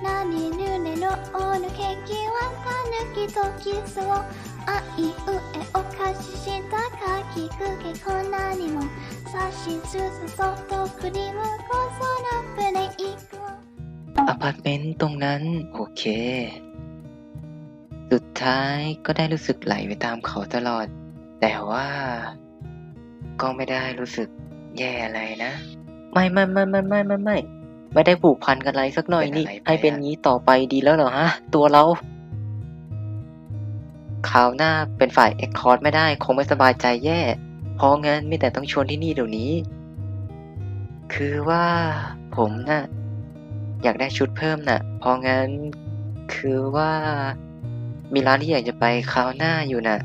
ると何ぬねのおぬけきはたぬきとキスをあいうえおかししたかきくけこなにもさしすすそとくりむこそのプレイクを อพาร์ตเมนต์ตรงนั้น โอเค สุดท้ายก็ได้รู้สึกไหลไปตามเขาตลอด แต่ว่า ก็ไม่ได้รู้สึกแย่อะไรนะ ไม่ไม่ไม่ไม่ไม่ไม่ไม่ ไม่ได้ผูกพันกันอะไรสักหน่อยนี่เป็นอะไรไปให้เป็นอะงี้ต่อไปดีแล้วเหรอฮะ ตัวเราคราวหน้าเป็นฝ่ายเอ็กคอร์ดไม่ได้คงไม่สบายใจแย่ เพราะงั้นมีแต่ต้องชวนที่นี่เดี๋ยวนี้ คือว่าผมน่ะอยากได้ชุดเพิ่มน่ะ เพราะงั้นคือว่ามีร้านที่อยากจะไปคราวหน้าอยู่น่ะ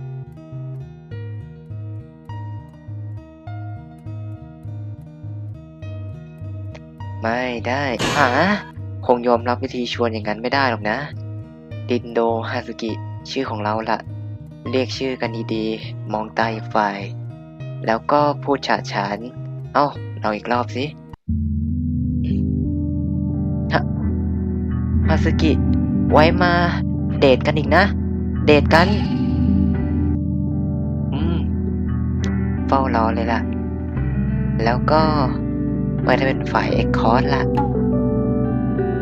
ไม่ได้หาคงยอมรับวิธีชวนอย่างนั้นไม่ได้หรอกนะ ดินโดฮาสุกิ ชื่อของเราละเรียกชื่อกันดีๆ มองตาอีกฝ่าย แล้วก็พูดฉาฉาน เอ้าเราอีกรอบสิฮะฮาสุกิ ไว้มาเดทกันอีกนะ เดทกัน อืม เฝ้ารอเลยล่ะ แล้วก็ ไปิดให้เป็นฝ่ายเอ็กคอร์ดละ